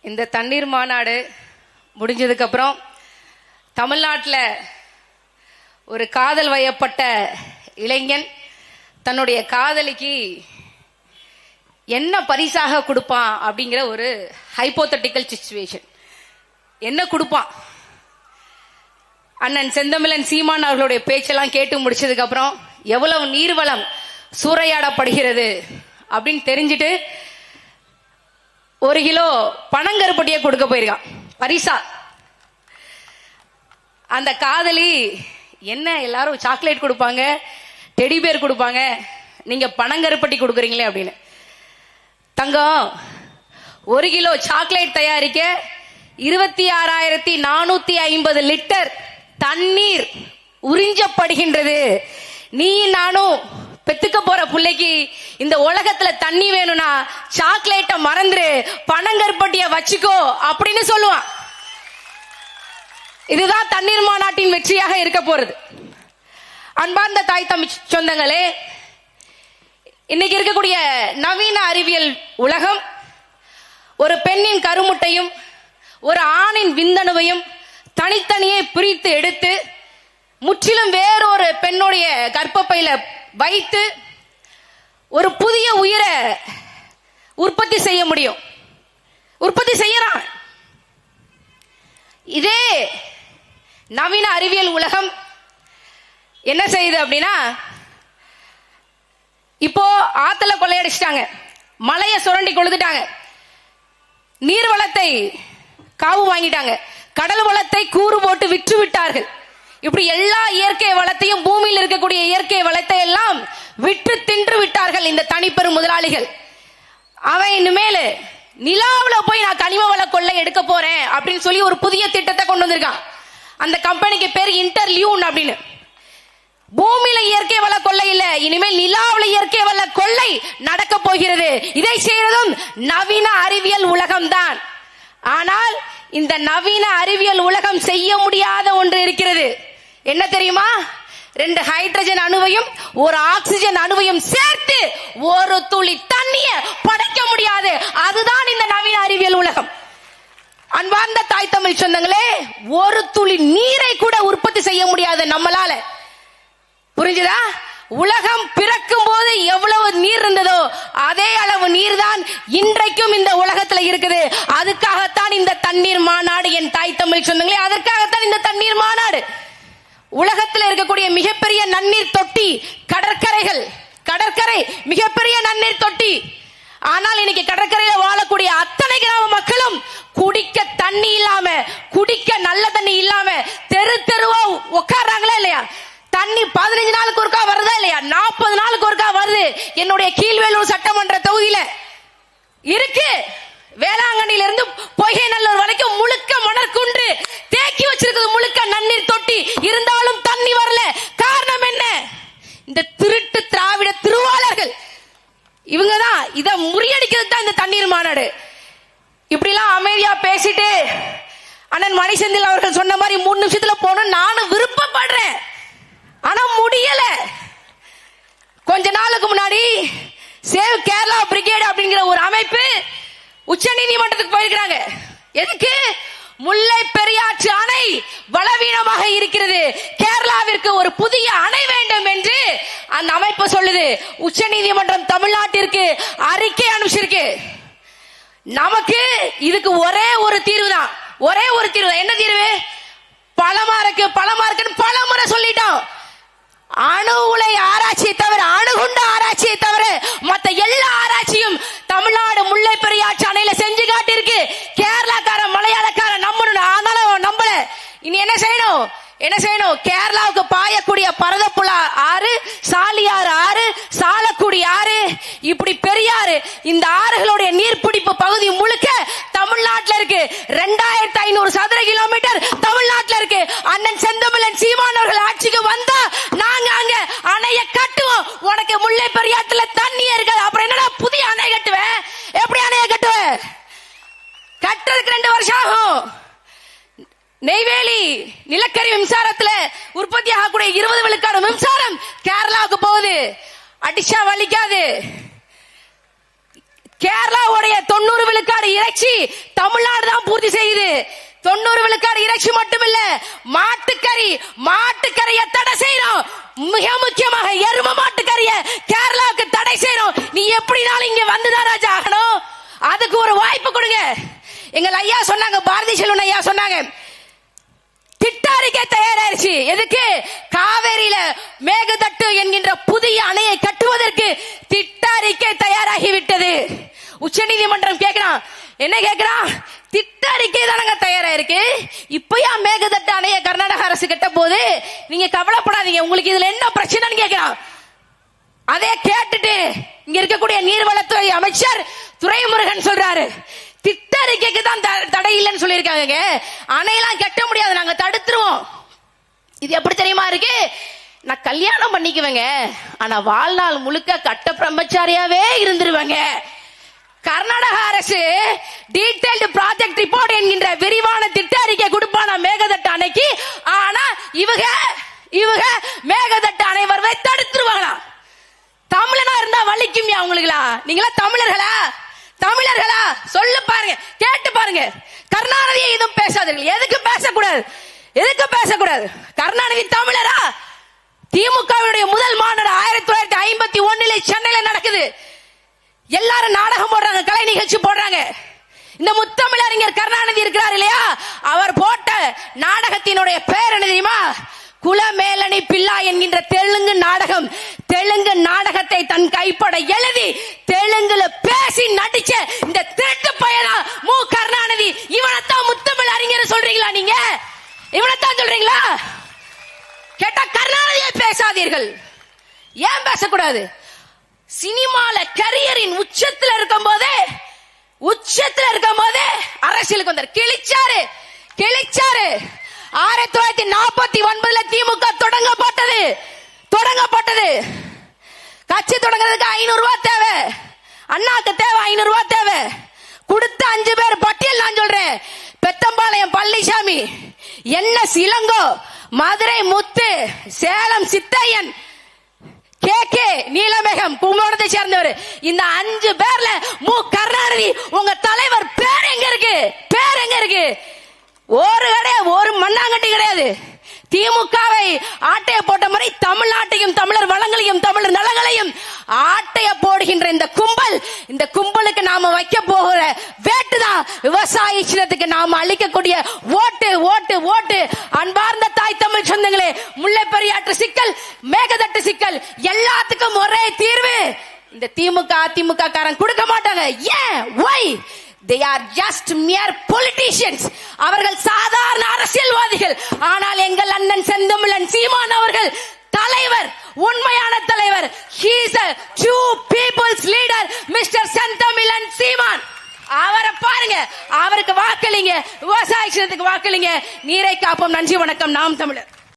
இந்த தண்ணீர் மாநாடு முடிஞ்சதுக்கப்புறம் தமிழ்நாட்டில் ஒரு காதல் வயப்பட்ட இளைஞன் தன்னுடைய காதலிக்கு என்ன பரிசாக கொடுப்பான் அப்படிங்கிற ஒரு ஹைப்போத்தட்டிக்கல் சுச்சுவேஷன் என்ன கொடுப்பான்? அண்ணன் செந்தமிழன் சீமான் அவர்களுடைய பேச்செல்லாம் கேட்டு முடிச்சதுக்கு அப்புறம் எவ்வளவு நீர்வளம் சூறையாடப்படுகிறது அப்படின்னு தெரிஞ்சுட்டு ஒரு கிலோ பனங்கருப்பட்டியை கொடுக்க போயிருக்கான். பரிசா. அந்த காதலி என்ன எல்லாரும் சாக்லேட் கொடுப்பாங்க? டெடி பேர் கொடுப்பாங்க? நீங்க பனங்கருப்பட்டி கொடுக்குறீங்களே அப்படின்னு. தங்கம் ஒரு கிலோ சாக்லேட் தயாரிக்க இருபத்தி ஆறாயிரத்தி நானூத்தி ஐம்பது லிட்டர் தண்ணீர் உறிஞ்சப்படுகின்றது. நீ நானும் பெத்துக்க போற பிள்ளைக்கு இந்த உலகத்துல தண்ணி வேணும்னா சாக்லேட்ட மறந்துரு பனங்கருப்பட்டிய வச்சுக்கோ அப்படின்னு சொல்லுவான். இதுதான் தண்ணீர் மாநாட்டின் வெற்றியாக இருக்க போறது. அன்பார்ந்த தாய் தமிழ் சொந்தங்களே இன்னைக்கு இருக்கக்கூடிய நவீன அறிவியல் உலகம் ஒரு பெண்ணின் கருமுட்டையும் ஒரு ஆணின் விந்தணுவையும் தனித்தனியே பிரித்து எடுத்து முற்றிலும் வேறொரு பெண்ணுடைய கர்ப்பப்பையில வைத்து ஒரு புதிய உயிரை உற்பத்தி செய்ய முடியும். உற்பத்தி செய்யறான். இதே நவீன அறிவியல் உலகம் என்ன செய்யுது அப்படின்னா இப்போ ஆத்துல கொள்ளையடிச்சிட்டாங்க. மலையை சுரண்டி கொளுத்துட்டாங்க நீர் வளத்தை காவு வாங்கிட்டாங்க. கடல் வளத்தை கூறு போட்டு விற்று விட்டார்கள் இப்படி எல்லா இயற்கை வளத்தையும் பூமியில் இருக்கக்கூடிய இயற்கை வளத்தை எல்லாம் விற்று தின்று விட்டார்கள் இந்த தனிப்பெரும் முதலாளிகள். அவன் இனிமேல் நிலாவில போய் நான் கனிம வள கொள்ளை எடுக்க போறேன் அப்படின்னு சொல்லி ஒரு புதிய திட்டத்தை கொண்டு வந்திருக்கான். அந்த கம்பெனிக்கு பேர் இன்டர்லியூன் அப்படின்னு. பூமியில இயற்கை வள கொள்ளை இல்ல இனிமேல் நிலாவில இயற்கை வள கொள்ளை நடக்க போகிறது. இதை செய்யறதும் நவீன அறிவியல் உலகம்தான். ஆனால் இந்த நவீன அறிவியல் உலகம் செய்ய முடியாத ஒன்று இருக்கிறது. என்ன தெரியுமா? ரெண்டு ஹைட்ரஜன் அணுவையும் ஒரு ஆக்சிஜன் அணுவையும் சேர்த்து ஒரு துளி தண்ணிய படைக்க முடியாது. அதுதான் இந்த நவீன அறிவியல் உலகம். அன்பார்ந்த தாய் தமிழ் சொந்தங்களே ஒரு துளி நீரை கூட உற்பத்தி செய்ய முடியாது நம்மளால. புரிஞ்சுதா? உலகம் பிறக்கும் போது எவ்வளவு நீர் இருந்ததோ அதே அளவு நீர் தான் இன்றைக்கும் இந்த உலகத்துல இருக்குது. அதுக்காகத்தான் இந்த தண்ணீர் மாநாடு என் தாய் தமிழ் சொந்தங்களே அதற்காகத்தான் இந்த தண்ணீர் மாநாடு. உலகத்தில் இருக்கக்கூடிய மிகப்பெரிய நன்னீர் தொட்டி கடற்கரைகள். கடற்கரை மிகப்பெரிய நன்னீர் தொட்டி. ஆனால் இன்னைக்கு கடற்கரையில வாழக்கூடிய அத்தனை கிராம மக்களும் குடிக்க தண்ணி இல்லாம குடிக்க நல்ல தண்ணி இல்லாம தெரு தெருவா உட்கார்றாங்களா இல்லையா? தண்ணி பதினஞ்சு நாளுக்கு ஒருக்கா வருதா இல்லையா? நாற்பது நாளுக்கு ஒருக்கா வருது. என்னுடைய கீழ்வேலூர் சட்டமன்ற தொகுதியில. இருக்கு. வேளாங்கண்ணில இருந்து பொய்கை நல்லூர் வரைக்கும் முழுக்க மணற்குன்று. தேக்கி வச்சிருக்கிறது முழுக்க நன்னீர் தொட்டி. இருந்தாலும் தண்ணி வரல. காரணம் என்ன? இந்த திருட்டு திராவிட திருவாளர்கள். இவங்க தான் இதை முறியடிக்கிறது தான் இந்த தண்ணீர் மாநாடு. இப்படிலாம் அமைதியா பேசிட்டு அண்ணன் மணிசெந்தில் அவர்கள் சொன்ன மாதிரி மூணு நிமிஷத்துல போகணும் நானும் விருப்பப்படுறேன். ஆனா முடியல. கொஞ்ச நாளுக்கு முன்னாடி சேவ் கேரளா பிரிகேடு அப்படிங்கிற ஒரு அமைப்பு உச்ச நீதிமன்றத்துக்கு போயிருக்கிறாங்க. எதுக்கு? முல்லை பெரியாற்று அணை பலவீனமாக இருக்கிறது. கேரளாவிற்கு ஒரு புதிய அணை வேண்டும் என்று அந்த அமைப்பு சொல்லுது. உச்ச நீதிமன்றம் தமிழ்நாட்டிற்கு அறிக்கை அனுப்பிச்சிருக்கு. நமக்கு இதுக்கு ஒரே ஒரு தீர்வு தான் ஒரே ஒரு தீர்வு. தான். என்ன தீர்வு? பலமா இருக்கு பலமா இருக்குன்னு பல முறை சொல்லிட்டோம். அணு உலை ஆராய்ச்சியை தவிர அணுகுண்ட ஆராய்ச்சியை தவிர மத்த எல்லா ஆராய்ச்சியும் தமிழ்நாடு முல்லை பெரியாற்று அணையில செஞ்சு காட்டியிருக்கு கேரளாக்கார மலையாளக்கார நம்பணும் ஆனாலும் அவன் நம்பல இனி என்ன செய்யணும்? என்ன செய்யணும்? கேரளாவுக்கு பாயக்கூடிய பரதப்புலா ஆறு சாலியாறு ஆறு சாலக்குடி ஆறு. இப்படி பெரியாறு இந்த ஆறுகளுடைய நீர்பிடிப்பு பகுதி முழுக்க தமிழ்நாட்டில் இருக்கு. ரெண்டாயிரத்தி ஐநூறு சதுர கிலோமீட்டர் தமிழ்நாட்டில் இருக்கு. அண்ணன் செந்தமிழன் சீமானவர்கள் ஆட்சிக்கு வந்தா நாங்க அங்க அணைய கட்டுவோம். உனக்கு முல்லை பெரியாற்றுல தண்ணி இருக்காது. அப்புறம் என்னடா புதிய அணை கட்டுவேன் எப்படி அணைய கட்டுவேன் கட்டுறதுக்கு ரெண்டு வருஷம் ஆகும். நெய்வேலி நிலக்கரி மின்சாரத்துல உற்பத்தி ஆகக்கூடிய இருபது விழுக்காடு மின்சாரம் கேரளாவுக்கு போகுது. அடிச்சா வலிக்காது. கேரளாவுடைய தொண்ணூறு விழுக்காடு இறைச்சி தமிழ்நாடு தான் பூர்த்தி செய்யுது. தொண்ணூறு விழுக்காடு இறைச்சி மட்டுமில்ல மாட்டுக்கறி மாட்டுக்கறியை தடை செய்யறோம். மிக முக்கியமாக எரும மாட்டுக்கறியை கேரளாவுக்கு தடை செய்யறோம். நீ எப்படினாலும் இங்க வந்துதான் ராஜா ஆகணும். அதுக்கு ஒரு வாய்ப்பு கொடுங்க. எங்கள் ஐயா சொன்னாங்க பாரதி செல்வன் ஐயா சொன்னாங்க திட்டாரிக்கை தயாராயிருச்சு. எதுக்கு? காவேரியில மேகதட்டு என்கின்ற புதிய அணையை கட்டுவதற்கு திட்டாரிக்கை தயாராகி விட்டது உச்ச நீதிமன்றம் கேட்கிறான் என்ன கேட்கிறான் திட்டறிக்கை தானங்க தயாரா இருக்கு இப்பயா மேகதட்டு அணைய கர்நாடக அரசு கட்ட போது நீங்க கவலைப்படாதீங்க. உங்களுக்கு இதுல என்ன பிரச்சனைன்னு கேட்கிறான் அதே கேட்டுட்டு இங்க இருக்கக்கூடிய நீர்வளத்துறை அமைச்சர் துரைமுருகன் சொல்றாரு. திட்டறிக்கைக்கு தான் த- தடை இல்லைன்னு சொல்லியிருக்காங்க அணையெல்லாம் கட்ட முடியாது. நாங்க தடுத்துருவோம். இது எப்படி தெரியுமா இருக்கு? நான் கல்யாணம் பண்ணிக்குவேங்க. ஆனா வாழ்நாள் முழுக்க கட்ட பிரம்மச்சாரியாவே இருந்துருவேங்க. கர்நாடக அரசு டீடைல்டு ப்ராஜெக்ட் ரிப்போர்ட் என்கின்ற விரிவான திட்ட அறிக்கை கொடுப்பான மேகதட்டு அணைக்கு? ஆனா இவங்க இவங்க மேகதட்டு அணை வருவதை தடுத்துருவாங்களா தமிழனா இருந்தா வலிக்கும்யா உங்களுக்குலா நீங்களா தமிழர்களா? தமிழர்களா? சொல்லு பாருங்க கேட்டு பாருங்க. கருணாநிதியை எதுவும் பேசாதீர்கள். எதுக்கு பேசக்கூடாது? எதுக்கு பேசக்கூடாது? கருணாநிதி தமிழரா? திமுகவினுடைய முதல் மாநாடு ஆயிரத்தி தொள்ளாயிரத்தி ஐம்பத்தி ஒன்னுல சென்னையில நடக்குது. எல்லாரும் நாடகம் போடுறாங்க கலை நிகழ்ச்சி போடுறாங்க. இந்த முத்தமிழறிஞர் கருணாநிதி இருக்கிறார் இல்லையா? அவர் போட்ட நாடகத்தினுடைய பேர் என்ன தெரியுமா? குலமேலனி பில்லா என்கின்ற தெலுங்கு நாடகம் தெலுங்கு நாடகத்தை தன் கைப்பட எழுதி தெலுங்குல பேசி நடிச்ச இந்த திருட்டு பயனா மு. கருணாநிதி இவனைத்தான் முத்தமிழ் அறிஞர் சொல்றீங்களா நீங்க? இவனைத்தான் சொல்றீங்களா? கேட்டா கருணாநிதியை பேசாதீர்கள். ஏன் பேசக்கூடாது? சினிமால கரியரின் உச்சத்துல இருக்கும் போதே உச்சத்துல இருக்கும் போதே அரசியலுக்கு வந்தார். கிழிச்சாரு கிழிச்சாரு. ஆயிரத்தி தொள்ளாயிரத்தி நாற்பத்தி ஒன்பதுல திமுக தொடங்கப்பட்டது. தொடங்கப்பட்டது. கட்சி தொடங்குறதுக்கு ஐநூறு ரூபாய் தேவை. அண்ணாக்கு தேவை ஐநூறு ரூபாய் தேவை. கொடுத்த அஞ்சு பேர் பட்டியல் நான் சொல்றேன். பெத்தம்பாளையம் பழனிசாமி என்ன சிலங்கோ மதுரை முத்து சேலம் சித்தையன் கே கே நீலமேகம் கும்பகோணத்தை சேர்ந்தவர். இந்த அஞ்சு பேர்ல மு கருணாநிதி உங்க தலைவர் பேர் எங்க இருக்கு? பேர் எங்க இருக்கு? ஒரு கிடையாது ஒரு மண்ணாங்கட்டி கிடையாது. திமுகவை ஆட்டைய போட்ட மாதிரி தமிழ்நாட்டையும் தமிழர் வளங்களையும் தமிழர் நலங்களையும் ஆட்டைய போடுகின்ற இந்த கும்பல் இந்த கும்பலுக்கு நாம வைக்க போகிற வேட்டு தான். விவசாய சின்னத்துக்கு நாம அளிக்கக்கூடிய ஓட்டு ஓட்டு ஓட்டு. அன்பார்ந்த தாய் தமிழ் சொந்தங்களே முல்லை பெரியாற்று சிக்கல் மேகதட்டு சிக்கல் எல்லாத்துக்கும் ஒரே தீர்வு. இந்த திமுக அதிமுக காரன் கொடுக்க மாட்டாங்க. ஏன்? Why they are just mere politicians அவர்கள் சாதாரண அரசியல்வாதிகள். ஆனால் எங்கள் அண்ணன் செந்தமிழன் சீமான் அவர்கள் தலைவர் உண்மையான தலைவர். He's a true people's leader mister Senthamizhan Seeman. அவரை பாருங்க அவருக்கு வாக்களிங்க விவசாய வாக்களிங்க. நீரை காப்போம். நன்றி வணக்கம். நாம் தமிழர்.